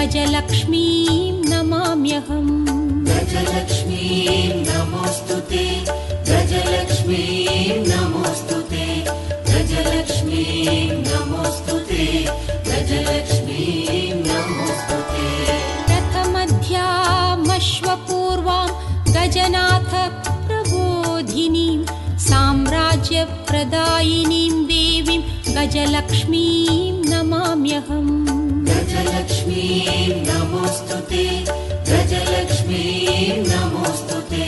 गजलक्ष्मीं नमाम्यहम्। गजलक्ष्मीं नमोऽस्तु ते गजलक्ष्मीं नमोऽस्तु ते गजलक्ष्मीं नमोऽस्तु ते गजलक्ष्मीं नमोऽस्तु ते। रथमध्यामश्वपूर्वां गजनाथ प्रबोधिनीं साम्राज्यप्रदायिनीं देवीं गजलक्ष्मीं नमाम्यहम् गजलक्ष्मीं नमोऽस्तु ते। गजलक्ष्मीं नमोऽस्तु ते।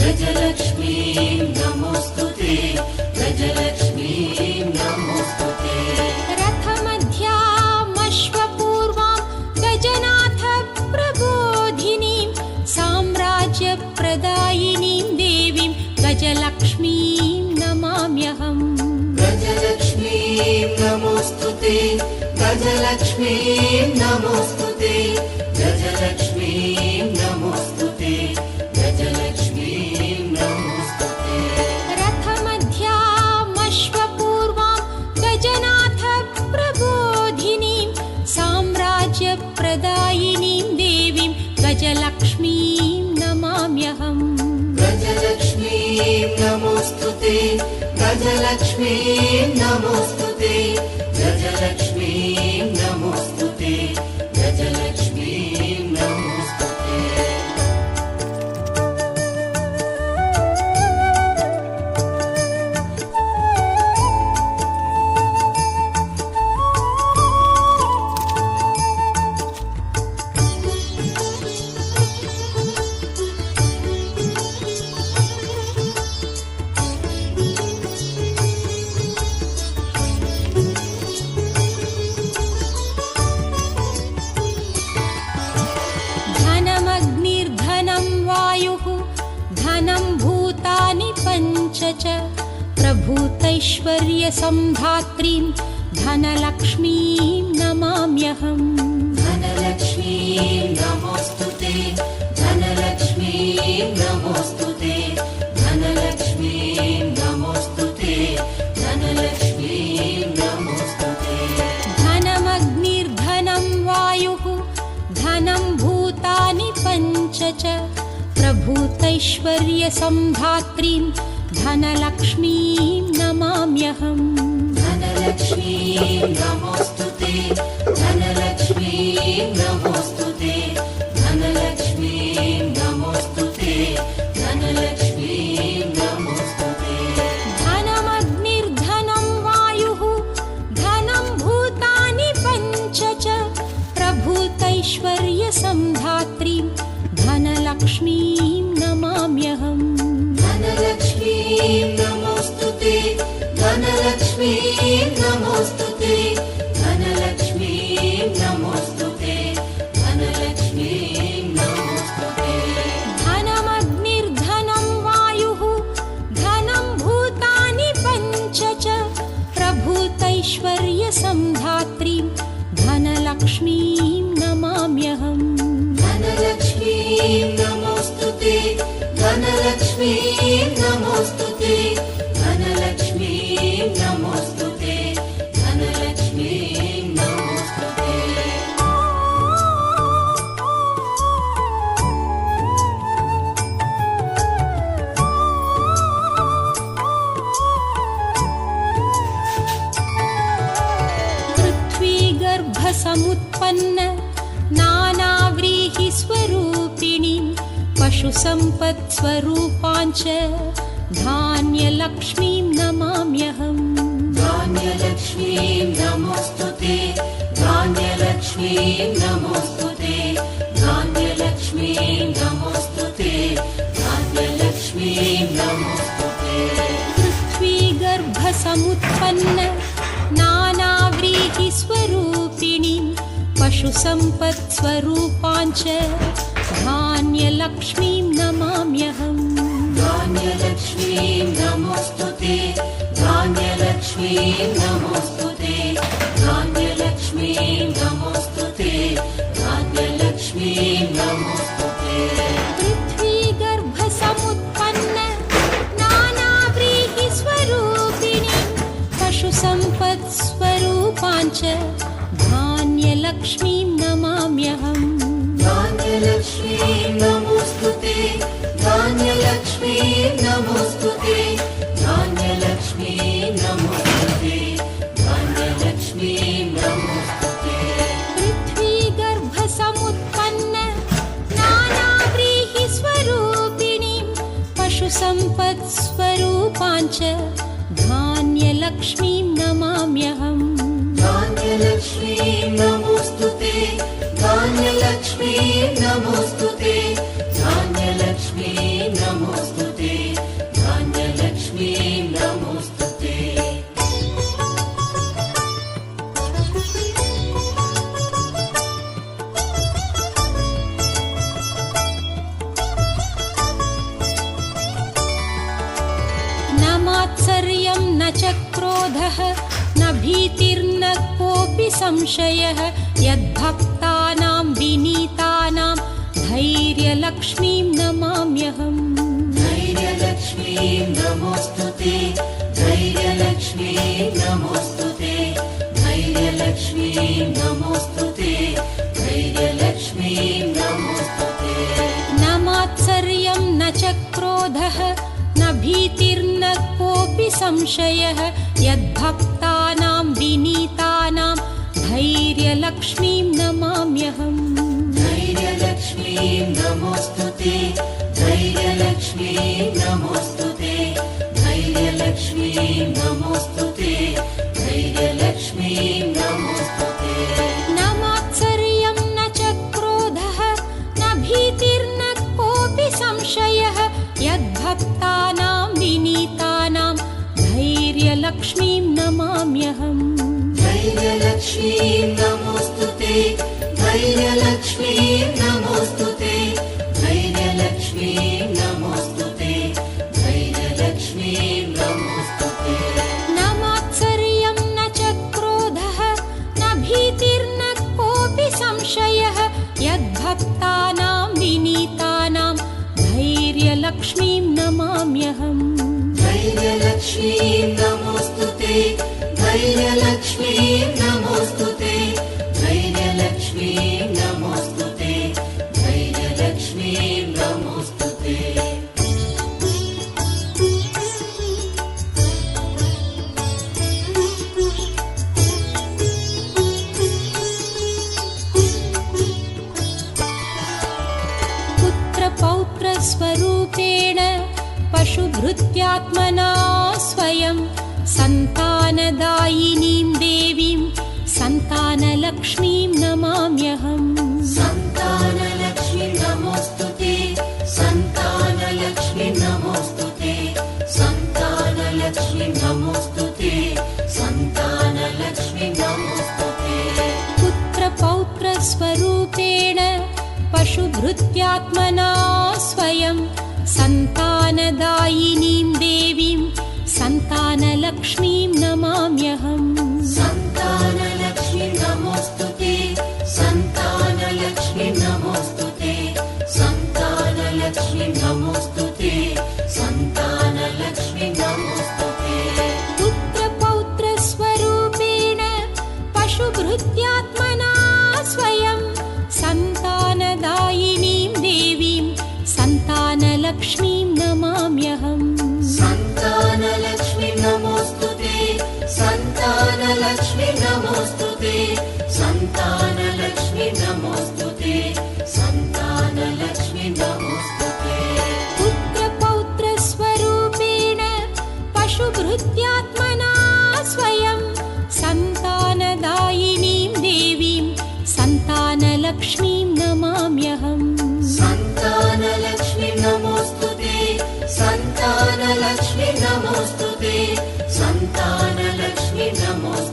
गजलक्ष्मीं नमोऽस्तु ते। गजलक्ष्मीं नमोऽस्तु ते। रथमध्यामश्वपूर्वां गजनाथ प्रबोधिनीं साम्राज्यप्रदायिनीं देवीं गजलक्ष्मीं नमाम्यहम्। गजलक्ष्मीं नमोऽस्तु ते गजलक्ष्मीं नमोऽस्तु ते। गजलक्ष्मीं नमोऽस्तु ते। गजलक्ष्मीं नमोऽस्तु ते। रथमध्यामश्वपूर्वां गजनाथ प्रबोधिनीं साम्राज्यप्रदायिनीं देवीं गजलक्ष्मीं नमाम्यहम्। गजलक्ष्मीं नमोऽस्तु ते। गजलक्ष्मीं नमोऽस्तु ते धनलक्ष्मीं नमाम्यहम्। धनलक्ष्मीं नमोऽस्तु ते धनलक्ष्मीं नमोऽस्तु ते धनलक्ष्मीं नमोऽस्तु ते धनलक्ष्मीं नमोऽस्तु ते। धनमग्निर्धनं वायुः धनं भूतानि पञ्च च। प्रभूतैश्वर्यसम्धात्रीं धनलक्ष्मीं नमाम्यहम् धनलक्ष्मीं नमोऽस्तु ते धनलक्ष्मीं पशुसम्पत्स्वरूपाञ्च धान्यलक्ष्मीं नमाम्यहम्। धान्यलक्ष्मीं नमोऽस्तु ते धान्यलक्ष्मीं नमोऽस्तु ते धान्यलक्ष्मीं नमोऽस्तु ते धान्यलक्ष्मीं नमोऽस्तु ते। पृथ्वीगर्भसमुत्पन्न नानाव्रीहिस्वरूपिणीं पशुसम्पत्स्वरूपाञ्च धान्यलक्ष्मीं नमाम्यहम्। धान्यलक्ष्मीं नमोऽस्तु ते धान्यलक्ष्मीं नमोऽस्तु ते धान्यलक्ष्मीं नमोऽस्तु ते धान्यलक्ष्मीं नमोऽस्तु ते नमोऽस्तु ते धान्यलक्ष्मीं नमोऽस्तु ते धान्यलक्ष्मीं नमोऽस्तु ते पृथ्वी गर्भसमुत्पन्न नानाव्रीहि स्वरूपिणीं पशुसम्पत्स्वरूपाञ्च धान्यलक्ष्मीं नमाम्यहम्। धान्यलक्ष्मीं नमोऽस्तु ते धान्यलक्ष्मीं नमोऽस्तु नमोऽस्तु ते। धैर्यलक्ष्मीं नमोऽस्तु ते। धैर्यलक्ष्मीं नमोऽस्तु ते। धैर्यलक्ष्मीं नमोऽस्तु ते। न मात्सर्यं न च क्रोधः न भीतिर्न कोऽपि संशयः। यद्भक्तानां विनीतानां धैर्यलक्ष्मीं नमाम्यहम्। धैर्यलक्ष्मीं नमोऽस्तु ते धैर्यलक्ष्मीं नमोऽस्तु ते धैर्यलक्ष्मीं नमोऽस्तु ते धैर्यलक्ष्मीं नमोऽस्तु ते न मात्सर्यं न च क्रोधः न भीतिर्न कोऽपि संशयः यद्भक्तानां विनीतानां धैर्यलक्ष्मीं नमाम्यहम् धैर्यलक्ष्मीं नमोऽस्तु ते धैर्यलक्ष्मीं नमोऽस्तु न मात्सर्यं न च क्रोधः न भीतिर्न कोऽपि संशयः। यद्भक्तानां विनीतानां धैर्यलक्ष्मीं नमाम्यहम् पशुभृत्यात्मना स्वयं सन्तानदायिनीं देवीं सन्तानलक्ष्मीं नमाम्यहम् सन्तानलक्ष्मी नमोऽस्तु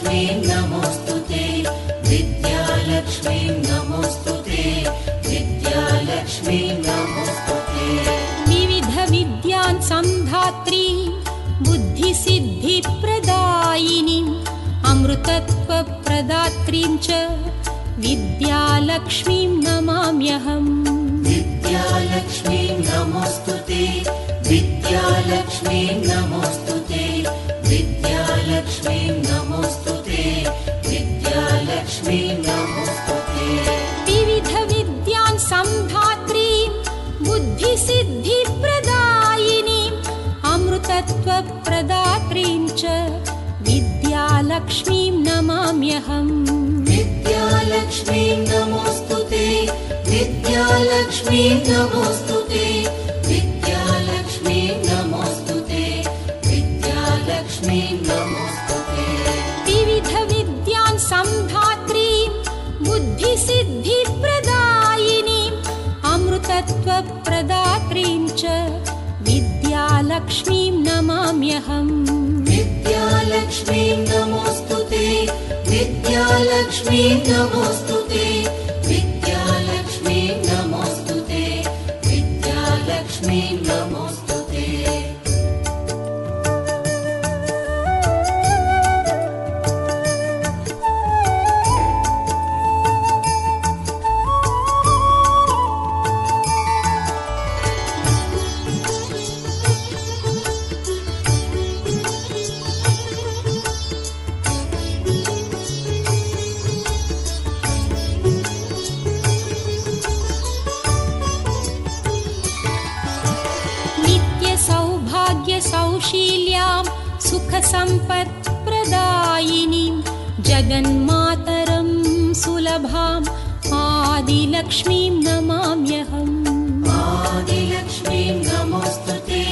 विद्यालक्ष्मी नमोऽस्तु ते। विद्यालक्ष्मी नमोऽस्तु ते। विद्यालक्ष्मी नमोऽस्तु ते। विविधविद्यान् सन्धात्री बुद्धिसिद्धिप्रदायिनीम् अमृतत्वप्रदात्रीं च विद्यालक्ष्मीं नमाम्यहम्। विद्यालक्ष्मी नमोऽस्तु ते। विद्यालक्ष्मी नमोऽस्तु विद्यालक्ष्मी नमोऽस्तु ते विद्यालक्ष्मी नमोऽस्तु ते विविधविद्यान् सम्धात्रीं बुद्धिसिद्धिप्रदायिनीम् अमृतत्वप्रदात्रीं च विद्यालक्ष्मीं नमाम्यहम्। विद्यालक्ष्मी नमोऽस्तु ते विद्यालक्ष्मी नमोऽस्तु ते विद्यालक्ष्मी नमोऽस्तु ते। विद्यालक्ष्मी नमोऽस्तु ते जगन्मातरं सुलभाम् आदिलक्ष्मीं नमाम्यहम्। आदिलक्ष्मी नमोऽस्तु ते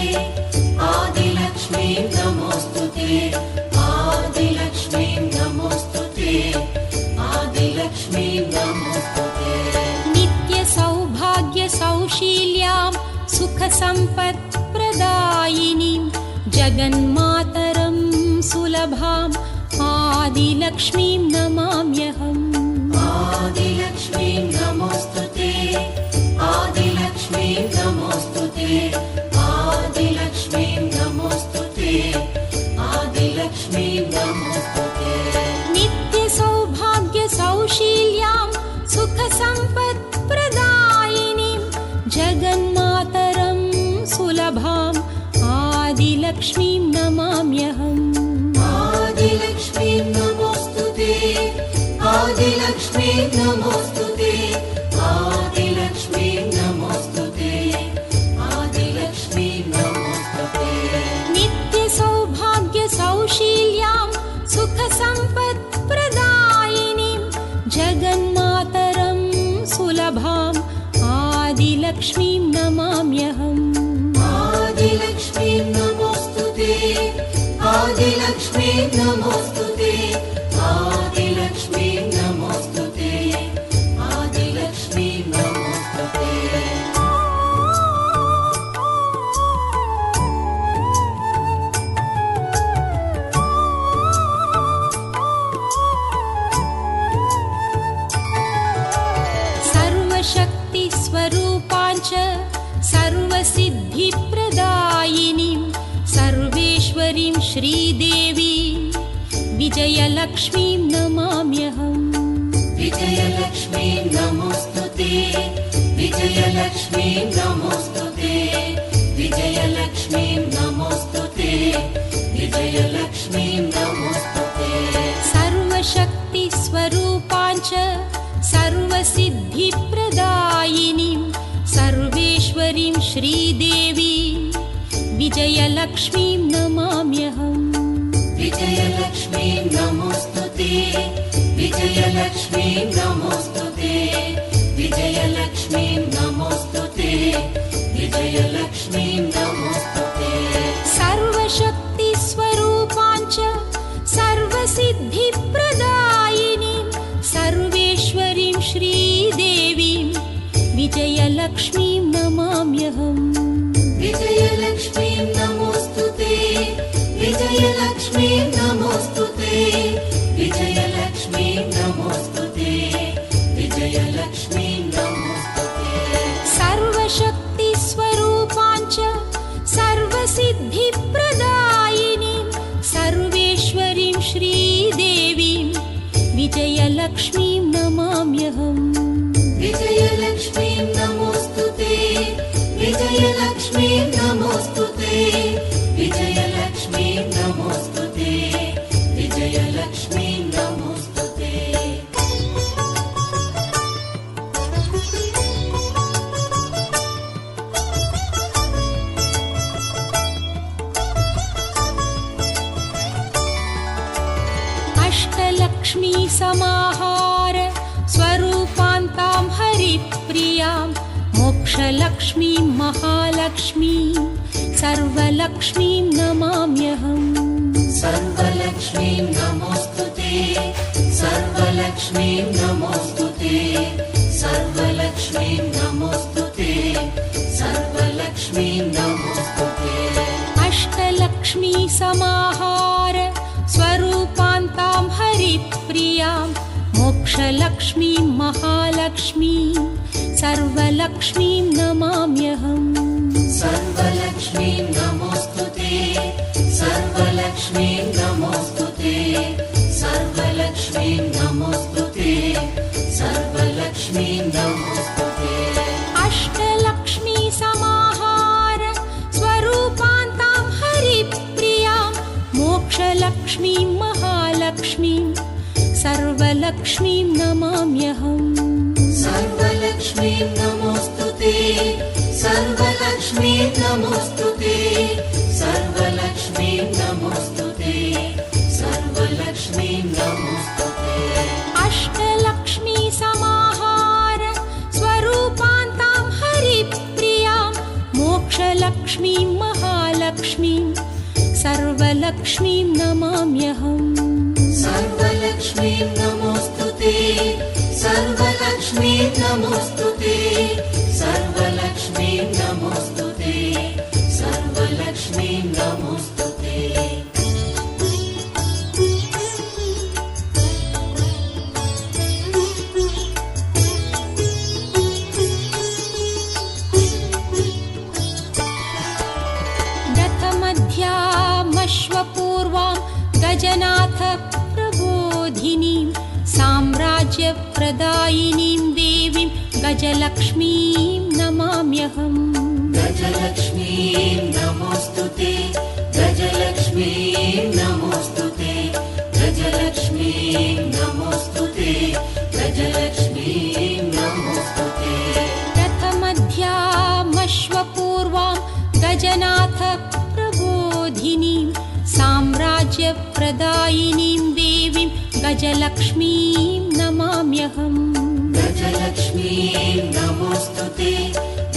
आदिलक्ष्मी नमोऽस्तु ते आदिलक्ष्मी नमोऽस्तु ते आदिलक्ष्मी नमोऽस्तु ते। नित्यसौभाग्यसौशील्यां सुखसम्पत्प्रदायिनीं जगन्मातरं सुलभाम् आदिलक्ष्मीं नमाम्यहम्। आदिलक्ष्मी नमोऽस्तु ते आदिलक्ष्मी नमोऽस्तु ते जगन्मातरं सुलभाम् आदिलक्ष्मीं नमाम्यहम्। आदिलक्ष्मी नमोऽस्तु ते आदिलक्ष्मी नमोऽस्तु ते सर्वसिद्धिप्रदायिनीं सर्वेश्वरीं श्रीदेवी विजयलक्ष्मीं नमाम्यहम्। विजयलक्ष्मी नमोऽस्तु ते विजयलक्ष्मी नमोऽस्तु ते विजयलक्ष्मी नमोऽस्तु ते विजयलक्ष्मी नमोऽस्तु ते। सर्वशक्तिस्वरूपाञ्च सर्वसिद्धिप्रदायिनीं विजयलक्ष्मीं नमाम्यहम्। विजयलक्ष्मी नमोऽस्तु ते। विजयलक्ष्मी नमोऽस्तु ते। विजयलक्ष्मी नमोऽस्तु ते। विजयलक्ष्मी सर्वशक्तिस्वरूपाञ्च सर्वसिद्धिप्रदायिनीं सर्वेश्वरीं श्रीदेवीं विजयलक्ष्मीं नमाम्यहम्। विजयलक्ष्मीं नमो विजयलक्ष्मीं नमोऽस्तु ते विजयलक्ष्मीं सर्वलक्ष्मीं नमाम्यहम्। सर्वलक्ष्मीं नमोऽस्तु ते सर्वलक्ष्मीं नमोऽस्तु ते सर्वलक्ष्मीं नमोऽस्तु ते सर्वलक्ष्मीं नमोऽस्तु ते। अष्टलक्ष्मी समाहार स्वरूपान्तां हरिप्रियां मोक्षलक्ष्मीं महालक्ष्मीं सर्वलक्ष्मीं नमाम्यहम् सर्वलक्ष्मीं नमोऽस्तु ते। सर्वलक्ष्मीं नमोऽस्तु ते। सर्वलक्ष्मीं नमोऽस्तु ते। सर्वलक्ष्मीं नमोऽस्तु ते। अष्टलक्ष्मी समाहार स्वरूपान्तां हरिप्रियां मोक्षलक्ष्मीं महालक्ष्मीं सर्वलक्ष्मीं नमाम्यहम्। सर्वलक्ष्मीं नमोऽस्तु ते सर्वलक्ष्मीं नमोऽस्तु ते। सर्वलक्ष्मीं नमोऽस्तु ते। सर्वलक्ष्मीं नमोऽस्तु ते। अष्टलक्ष्मी समाहार स्वरूपान्तां हरिप्रियां मोक्षलक्ष्मीं महालक्ष्मीं सर्वलक्ष्मीं नमाम्यहम्। सर्वलक्ष्मीं नमोऽस्तु ते। सर्वलक्ष्मीं नमोऽस्तु ते सर्वलक्ष्मीं नमोऽस्तु ते। सर्वलक्ष्मीं नमोऽस्तु ते। दत्तमध्यामश्वपूर्वां गजनाथ प्रबोधिनीं साम्राज्यप्रदायिनीं देवीं गजलक्ष्मीं नमाम्यहम्। गजलक्ष्मीं नमोऽस्तु ते गजलक्ष्मीं नमोऽस्तु ते गजलक्ष्मीं नमोऽस्तु ते गजलक्ष्मीं नमोऽस्तु ते। रथमध्यामश्वपूर्वां गजनाथ प्रबोधिनीं साम्राज्यप्रदायिनीं देवीं गजलक्ष्मीं नमाम्यहम् गजलक्ष्मीं नमोऽस्तु ते।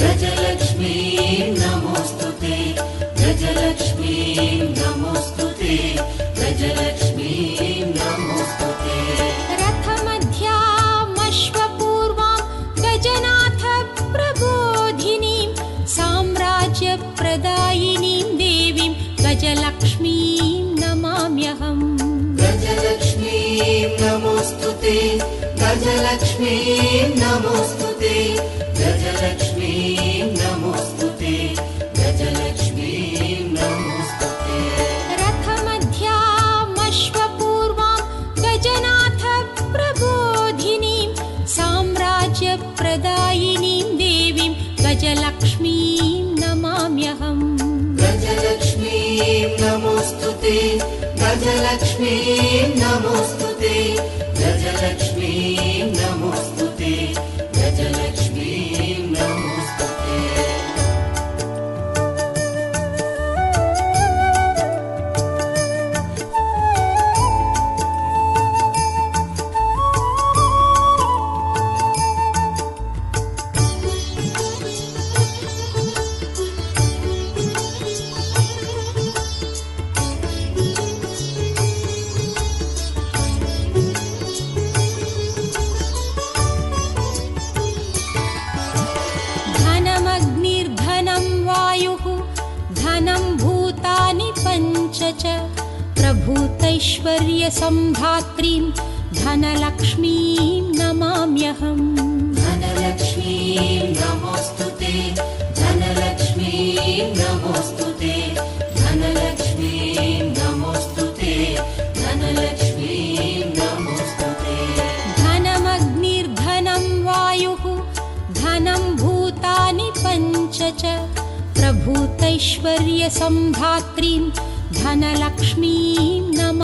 गजलक्ष्मीं नमोऽस्तु गजलक्ष्मीं नमोऽस्तु ते। गजलक्ष्मीं नमोऽस्तु ते। गजलक्ष्मीं नमोऽस्तु ते। रथमध्यामश्वपूर्वां गजनाथ प्रबोधिनीं साम्राज्यप्रदायिनीं देवीं गजलक्ष्मीं नमाम्यहम्। गजलक्ष्मीं नमोऽस्तु ते। गजलक्ष्मीं नमोऽस्तु ते। गजलक्ष्मीं च भात्रीं धनलक्ष्मीं नमाम्यहं धनलक्ष्मी धनमग्निर्धनं वायुः धनं भूतानि पञ्च च प्रभूतैश्वर्यसंभात्रीम् धनलक्ष्मीं नम